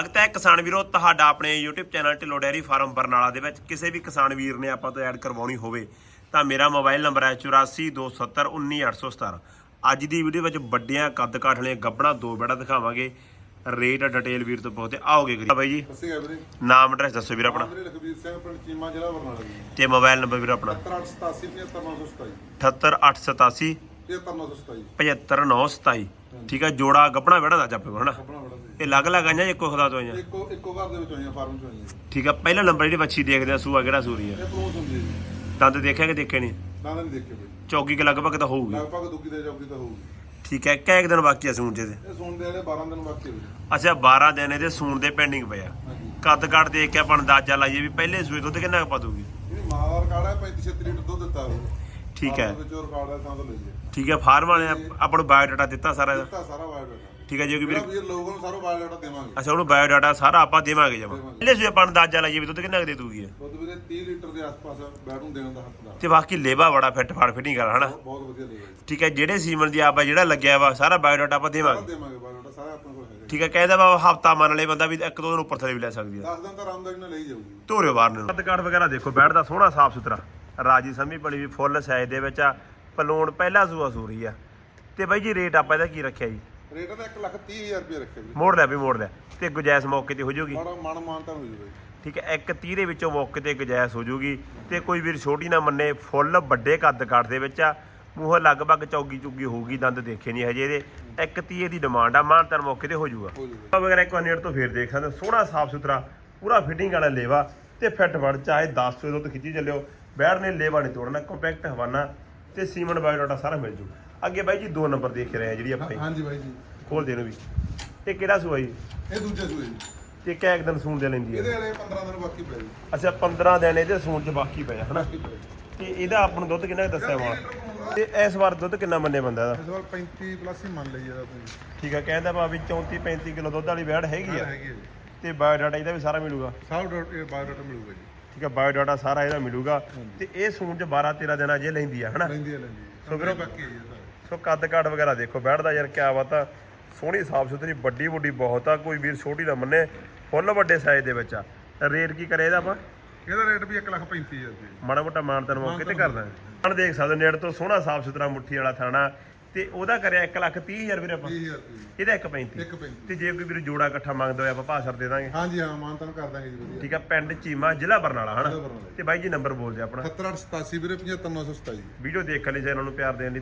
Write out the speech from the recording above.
ਸਵਾਗਤ ਹੈ ਕਿਸਾਨ ਵੀਰੋ ਤੁਹਾਡਾ ਆਪਣੇ YouTube channel Dhillon dairy farm Barnala ਦੇ ਵਿੱਚ। ਕਿਸੇ ਵੀ ਕਿਸਾਨ ਵੀਰ ਨੇ ਆਪਾਂ ਤੋਂ ਐਡ ਕਰਵਾਉਣੀ ਹੋਵੇ ਤਾਂ ਮੇਰਾ ਮੋਬਾਈਲ ਨੰਬਰ ਹੈ 8427191817 ਅੱਜ ਦੀ ਵੀਡੀਓ ਵਿੱਚ ਵੱਡੀਆਂ ਕੱਦ ਕਾਠ ਵਾਲੀਆਂ ਗੱਬਣਾ ਦੋ ਬੈੜਾ ਦਿਖਾਵਾਂਗੇ। ਰੇਟ ਡਿਟੇਲ ਵੀਰ ਤੋਂ ਪੁੱਛਦੇ ਆਓਗੇ ਕਰੀ ਬਾਈ ਜੀ। ਸਸੀ ਵੀਰੇ। ਨਾਮ ਐਡਰੈਸ ਦੱਸੋ ਵੀਰ ਆਪਣਾ। ਵੀਰੇ ਲਖਬੀਰ ਸਿੰਘ ਪਿੰਡ ਚੀਮਾ ਜ਼ਿਲ੍ਹਾ ਬਰਨਾਲਾ ਜੀ। ਤੇ ਮੋਬਾਈਲ ਨੰਬਰ ਵੀਰ ਆਪਣਾ। 7887 78887 73927 75927 ਠੀਕ ਹੈ ਜੋੜਾ ਗੱਬਣਾ ਬੈੜਾ ਦਾ ਚੱਪੇ ਕੋਲ ਹਨਾ ਇਹ ਅਲੱਗ ਅਲੱਗ ਆਈਆਂ ਇੱਕੋ ਖੁਦਾ ਤੋਂ ਆਈਆਂ? ਇੱਕੋ ਇੱਕੋ ਘਰ ਦੇ ਵਿੱਚ ਆਈਆਂ ਫਾਰਮ ਚ ਆਈਆਂ। ਠੀਕ ਹੈ ਪਹਿਲਾ ਨੰਬਰ ਜਿਹੜੀ ਬੱਚੀ ਦੇਖਦੇ ਆ ਸੂਆ ਕਿਹੜਾ ਸੂਰੀ ਆ? ਇਹ ਪ੍ਰੋਸ ਹੁੰਦੀ ਹੈ ਜੀ। ਦੰਦ ਦੇਖਿਆ ਕਿ ਦੇਖੇ ਨਹੀਂ? ਦਾਣਾ ਨਹੀਂ ਦੇਖੇ ਬਈ। ਚੌਕੀ ਕੇ ਲਗਭਗ ਤਾਂ ਹੋਊਗੀ। ਲਗਭਗ ਦੁੱਗੀ ਦੇ ਚੌਕੀ ਤਾਂ ਹੋਊਗੀ। ਠੀਕ ਹੈ ਕਿਹ ਦਿਨ ਬਾਕੀ ਆ ਸੂਣ ਇਹਦੇ ਇਹ ਸੁਣਦੇ ਵਾਲੇ 12 ਦਿਨ ਬਾਕੀ ਵੀਰੇ ਅੱਛਾ 12 ਦਿਨ ਇਹਦੇ ਸੂਣ ਦੇ ਪੈਂਡਿੰਗ ਪਏ ਆ। ਹਾਂਜੀ। ਕੱਦ ਕੱਟ ਦੇਖ ਕੇ ਆਪਾਂ ਅੰਦਾਜ਼ਾ ਲਾਈਏ ਵੀ ਪਹਿਲੇ ਸੂਏ ਦੁੱਧ ਕਿੰਨਾ ਕੁ ਪਾ ਦੂਗੀ ਇਹ ਮਾਂ ਦਾ ਹੈ 35 36 ਲੀਟਰ ਦੁੱਧ ਦਿੱਤਾ ਉਹ ਠੀਕ ਹੈ। ਵਿੱਚੋਂ ਰਿਕਾਰਡ ਹੈ ਤਾਂ ਤੋਂ ਲਈਏ। ਠੀਕ ਹੈ ਫਾਰਮ ਵਾਲੇ ਨੇ ਆਪਾਂ ਨੂੰ ਬਾਇਓਡਾਟਾ ਦਿੱਤਾ ਸਾਰਾ। ਇਹਦਾ ਦਿੱਤਾ ਸਾਰਾ ਬਾਇਓਡਾਟਾ ਠੀਕ ਹੈ ਜੇ ਕੋਈ ਵੀਰ? ਵੀਰ ਲੋਕਾਂ ਨੂੰ ਸਾਰਾ ਬਾਇਓਡਾਟਾ ਦੇਵਾਂਗੇ। ਅੱਛਾ ਉਹਨੂੰ ਬਾਇਓਡਾਟਾ ਸਾਰਾ ਆਪਾਂ ਦੇਵਾਂਗੇ ਜਮਾ। ਪਹਿਲੇ ਸੂਏ ਆਪਾਂ ਅੰਦਾਜ਼ਾ ਲਾਈਏ ਵੀ ਦੁੱਧ ਕਿੰਨਾ ਕੁ ਦੇ ਦੂਗੀ ਇਹ। ਦੁੱਧ ਵੀਰੇ 30 ਲੀਟਰ ਦੇ ਆਸ-ਪਾਸ ਬੈਠ ਨੂੰ ਦੇਣ ਦਾ ਹੱਕ ਦਾ ਤੇ ਬਾਕੀ ਲੇਵਾ ਬੜਾ ਫਿੱਟ ਫਾੜ ਫਿਟਿੰਗ ਕਰ ਹਨਾ? ਬਹੁਤ ਵਧੀਆ ਜੀ। ਠੀਕ ਹੈ ਜਿਹੜੇ ਸੀਮਨ ਦੀ ਆਪਾਂ ਜਿਹੜਾ ਲੱਗਿਆ ਵਾ ਸਾਰਾ ਬਾਇਓਡਾਟਾ ਆਪਾਂ ਸਾਰਾ ਦੇਵਾਂਗੇ। ਦੇਵਾਂਗੇ ਬਾਇਓਡਾਟਾ ਸਾਰਾ ਆਪਣੇ ਕੋਲ ਹੈਗਾ ਠੀਕ ਹੈ ਕਹਿੰਦਾ ਵਾ ਹਫਤਾ ਮੰਨ ਲਏ ਬੰਦਾ ਵੀ ਇੱਕ ਦੋ ਦਿਨ ਉੱਪਰ ਥਲੇ ਵੀ ਲੈ ਸਕਦੀ ਆ। 10 ਦਿਨ ਤਾਂ ਆਰਾਮਦਾਰੀ ਨਾਲ ਲਈ ਜਾਊਗੀ। ਧੋਰਿਓ ਬਾਹਰ ਨੂੰ। ਕੱਦ ਕਾਠ ਵਗੈਰਾ ਦੇਖੋ ਬੈਠਦਾ ਸੋਹਣਾ ਸਾਫ਼ ਸੁਥਰਾ ਰਾਜੀ ਸਮੀ ਬਣੀ ਵੀ ਫੁੱਲ ਸਾਈਜ਼ ਦੇ ਵਿੱਚ ਆ ਪਲੂਣ ਪਹਿਲਾ ਸੂਆ ਸੂਰੀ ਆ। ਤੇ ਬਾਈ ਜੀ ਰੇਟ ਆਪਾਂ ਇਹਦਾ ਕੀ ਰੱਖਿਆ ਜੀ? ਰੇਟ ਤਾਂ 1 ਲੱਖ 30 ਹਜ਼ਾਰ ਰੁਪਏ ਰੱਖਿਆ ਜੀ। ਮੋੜ ਲਿਆ ਵੀ ਮੋੜ ਲਿਆ। ਤੇ ਗੁਜਾਇਸ਼ ਮੌਕੇ ਤੇ ਹੋ ਜਾਊਗੀ ਮਾੜਾ ਮਨ ਮਾਨਤਾ ਹੋ ਜੂਗਾ ਠੀਕ ਹੈ ਇੱਕ 30 ਦੇ ਵਿੱਚੋਂ ਮੌਕੇ ਤੇ ਗੁਜਾਇਸ਼ ਹੋ ਜਾਊਗੀ ਤੇ ਕੋਈ ਵੀਰ ਛੋਟੀ ਨਾ ਮੰਨੇ ਫੁੱਲ ਵੱਡੇ ਕੱਦ ਕਾਠ ਦੇ ਵਿੱਚ ਆ। ਮੂੰਹ ਲਗਭਗ ਚੌਗੀ ਚੁੱਗੀ ਹੋਊਗੀ ਦੰਦ ਦੇਖੇ ਨਹੀਂ ਹਜੇ ਇਹਦੇ। ਇੱਕ 30 ਦੀ ਡਿਮਾਂਡ ਆ ਮਾਨਤਨ ਮੌਕੇ ਤੇ ਹੋ ਜਾਊਗਾ ਵਗੈਰਾ ਇੱਕ ਵਾਰ ਨੇੜ ਤੋਂ ਫੇਰ ਦੇਖ ਸਕਦੇ। ਸੋਹਣਾ ਸਾਫ਼ ਸੁਥਰਾ ਪੂਰਾ ਫਿਟਿੰਗ ਵਾਲਾ ਲੇਵਾ ਤੇ ਫਿੱਟ ਵੜ ਚਾਹੇ 10 ਸੌ ਤੋਂ ਖਿੱਚੀ ਚੱਲਿਓ ਬੈੜ ਨੇ ਲੇਵਾ ਨਹੀਂ ਤੋੜਨਾ ਕੰਪੈਕਟ ਹਵਾਨਾ ਤੇ ਸੀਮਨ ਬਾਇਓਡਾਟਾ ਸਾਰਾ ਮਿਲ ਜੂ। ਅੱਗੇ ਬਾਈ ਜੀ ਦੋ ਨੰਬਰ ਦੇਖ ਰਹੇ ਆ ਜਿਹੜੀ ਆਪਣੀ ਹਾਂਜੀ ਬਾਈ ਜੀ। ਖੋਲ ਦੇ ਨੂੰ ਵੀ। ਇਹ ਕਿਹੜਾ ਸੂਆ ਜੀ? ਇਹ ਦੂਜੇ ਸੂਏ ਜੀ। ਤੇ ਕਿਹ ਇੱਕ ਦਿਨ ਸੂਣ ਦੇ ਲੈਂਦੀ ਇਹਦੇ ਹੈ ਵਾਲੇ 15 ਦਿਨ ਬਾਕੀ ਪਏ ਜੀ। ਅੱਛਾ 15 ਦਿਨ ਇਹਦੇ ਸੂਣ ਚ ਬਾਕੀ ਪਿਆ ਹਨਾ? ਬਾਕੀ ਪਏ। ਤੇ ਇਹਦਾ ਆਪਾਂ ਨੂੰ ਦੁੱਧ ਕਿੰਨਾ ਕੁ ਦੱਸਿਆ ਵਾ? ਤੇ ਇਸ ਵਾਰ ਦੁੱਧ ਕਿੰਨਾ ਮੰਨੇ ਬੰਦਾ ਦਾ ਇਸ ਵਾਰ 35 ਪਲੱਸ ਹੀ ਮੰਨ ਲਈ ਇਹਦਾ ਤੁਸੀਂ। ਠੀਕ ਆ ਕਹਿੰਦਾ ਵਾ ਵੀ 34 35 ਕਿਲੋ ਦੁੱਧ ਵਾਲੀ ਬੈੜ ਹੈਗੀ ਆ। ਹੈਗੀ ਹੈ ਜੀ। ਤੇ ਬਾਇਓਡਾਟਾ ਇਹਦਾ ਵੀ ਸਾਰਾ ਮਿਲੂਗਾ। ਸਭ ਡਾਟ ਇਹ ਬਾਇਓਡਾਟਾ ਮਿਲੂਗਾ ਜੀ। ਠੀਕ ਹੈ ਬਾਇਓਡਾਟਾ ਸਾਰਾ ਇਹਦਾ ਮਿਲੂਗਾ। ਤੇ ਇਹ ਸੂਣ ਚ 12 13 ਦਿਨਾਂ ਜੇ ਲੈਂਦੀ ਆ ਹਨਾ? ਲੈਂਦੀ ਹੈ ਲੈਂਦੀ ਸੋ ਵੀਰੋ- ਹੈ ਜੀ ਸੋ ਕੱਦ ਕਾਠ ਵਗੈਰਾ ਦੇਖੋ ਬੈਠਦਾ ਯਾਰ ਕਿਆ ਬਾਤ ਆ। ਸੋਹਣੀ ਸਾਫ਼ ਸੁਥਰੀ ਵੱਡੀ ਵੱਡੀ ਬਹੁਤ ਆ ਕੋਈ ਵੀਰ ਛੋਟੀ ਨਾ ਮੰਨੇ ਫੁੱਲ ਵੱਡੇ ਸਾਈਜ਼ ਦੇ ਵਿੱਚ ਆ। ਰੇਟ ਕੀ ਕਰੇ ਇਹਦਾ ਆਪਾਂ? ਇਹਦਾ ਰੇਟ ਵੀ 1 ਲੱਖ 35 ਹਜ਼ਾਰ ਰੁਪਏ। ਮਾੜਾ ਮੋਟਾ ਮਾਨਤਨ ਮੌਕੇ ਤੇ ਕਰਦਾ। ਹਣ ਦੇਖ ਸਕਦੇ ਹੋ ਨੇੜ ਤੋਂ ਸੋਹਣਾ ਸਾਫ਼ ਸੁਥਰਾ ਮੁੱਠੀ ਵਾਲਾ ਥਾਣਾ। ਤੇ ਉਹਦਾ ਕਰਿਆ 1 ਲੱਖ 30 ਹਜ਼ਾਰ ਵੀਰੇ ਆਪਾਂ। 30000 ਰੁਪਏ ਇਹਦਾ 1.35 ਇੱਕ 35 ਤੇ ਜੇ ਕੋਈ ਵੀਰ ਜੋੜਾ ਇਕੱਠਾ ਮੰਗਦਾ ਹੋਇਆ ਆਪਾਂ ਭਾਸ਼ਰ ਦੇ ਦਾਂਗੇ। ਹਾਂਜੀ ਹਾਂ ਮਾਨਤਨ ਕਰ ਦਾਂਗੇ ਜੀ ਵਧੀਆ। ਠੀਕ ਆ ਪਿੰਡ ਚੀਮਾ ਜ਼ਿਲ੍ਹਾ ਬਰਨਾਲਾ ਹਨਾ? ਜ਼ਿਲ੍ਹਾ ਬਰਨਾਲਾ। ਤੇ ਬਾਈ ਜੀ ਨੰਬਰ ਬੋਲ ਦਿਓ ਆਪਣਾ। 7887 ਵੀਰੇ 75927 ਵੀਡੀਓ ਦੇਖਣ ਲਈ ਚੈਨਲ ਨੂੰ ਪਿਆਰ ਦੇਣ ਲਈ।